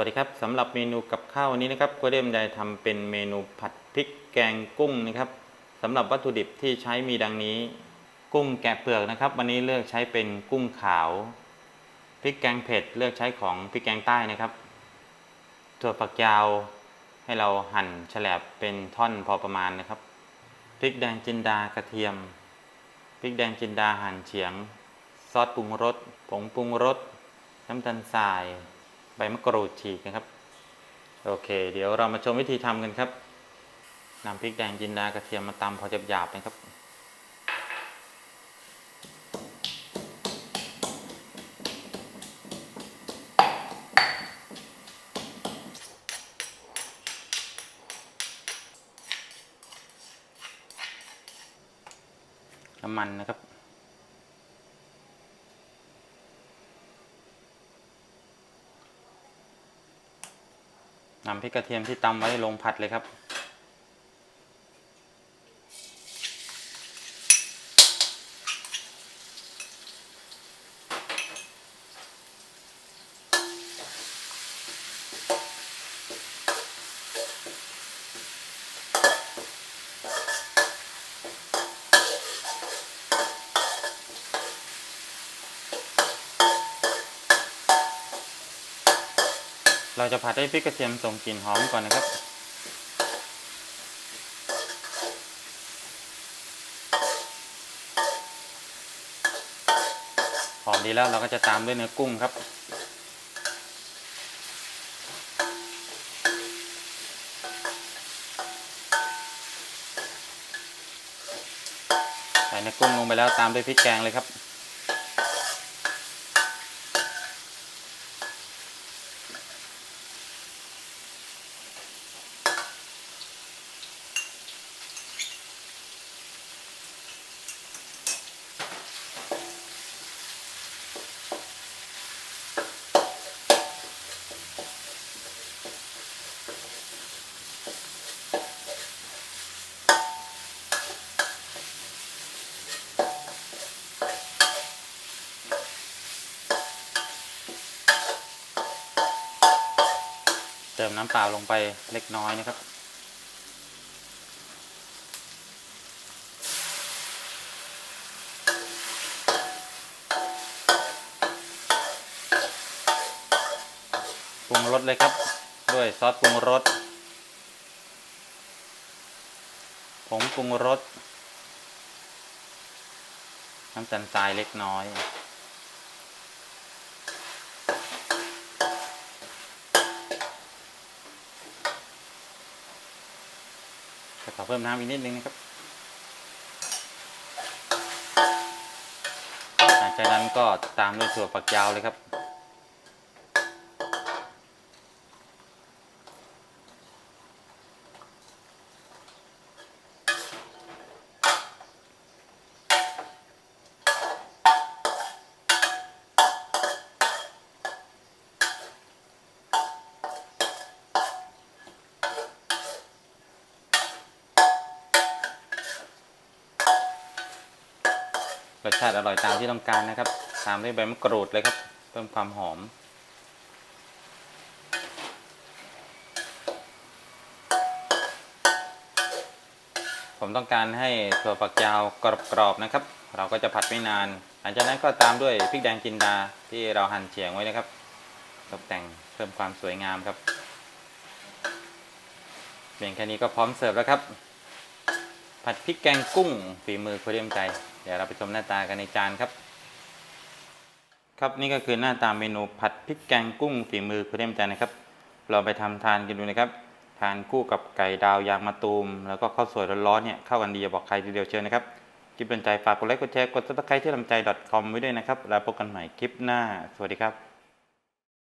วัสดีครับสำหรับเมนูกับข้าววันนี้นะครับก็เริ่มได้ทำเป็นเมนูผัดพริกแกงกุ้งนะครับสำหรับวัตถุดิบที่ใช้มีดังนี้ กุ้งแกะเปลือกนะครับ วันนี้เลือกใช้เป็นกุ้งขาวพริกแกงเผ็ดเลือกใช้ของพริกแกงใต้นะครับถั่วฝักยาวให้เราหั่นแฉลบเป็นท่อนพอประมาณนะครับพริกแดงจินดากระเทียมพริกแดงจินดาหั่นเฉียง ซอสปรุงรสผงปรุงรสน้ำตาลทราย ใบมะกรูดฉีกนะครับ โอเค เดี๋ยวเรามาชมวิธีทำกันครับนำพริกแดงจินดากระเทียมมาตำพอหยาบๆนะครับ น้ำมันนะครับ นำพริกกระเทียมที่ตำไว้ลงผัดเลยครับ เราจะผัดให้พริกกระเทียมส่งกลิ่นหอมก่อนนะครับ หอมดีแล้วเราก็จะตามด้วยเนื้อกุ้งครับใส่เนื้อกุ้งลงไปแล้วตามด้วยพริกแกงเลยครับ ติมน้ำเปล่าลงไปเล็กน้อยนะครับ ปรุงรสเลยครับ ด้วยซอสปรุงรสผงปรุงรสน้ำตาลทรายเล็กน้อย จะขอเพิ่มน้ำอีกนิดนึงนะครับจากนั้นก็ตามด้วยถั่วฝักยาวเลยครับ รสชาติอร่อยตามที่ต้องการนะครับ ตามด้วยใบมะกรูดเลยครับ เพิ่มความหอม ผมต้องการให้ถั่วฝักยาวกรอบๆนะครับ เราก็จะผัดไม่นาน หลังจากนั้นก็ตามด้วยพริกแดงจินดาที่เราหั่นเฉียงไว้นะครับ ตกแต่งเพิ่มความสวยงามครับเพียงแค่นี้ก็พร้อมเสิร์ฟแล้วครับ ผัดพริกแกงกุ้งฝีมือคุณเรียมใจ เดี๋ยวเราไปชมหน้าตากันในจานครับ ครับนี่ก็คือหน้าตาเมนูผัดพริกแกงกุ้งฝีมือคุณเล่มใจนะครับ เราไปทำทานกันดูนะครับ ทานคู่กับไก่ดาวยางมะตูม แล้วก็ข้าวสวยร้อนๆเนี่ยเข้ากันดีอย่าบอกใครทีเดียวเชียวนะครับคลิปเป็นใจฝากกดไลค์กดแชร์กดซับสไครต์ที่ลำใจ .com ไว้ด้วยนะครับ แล้วพบกันใหม่คลิปหน้า สวัสดีครับ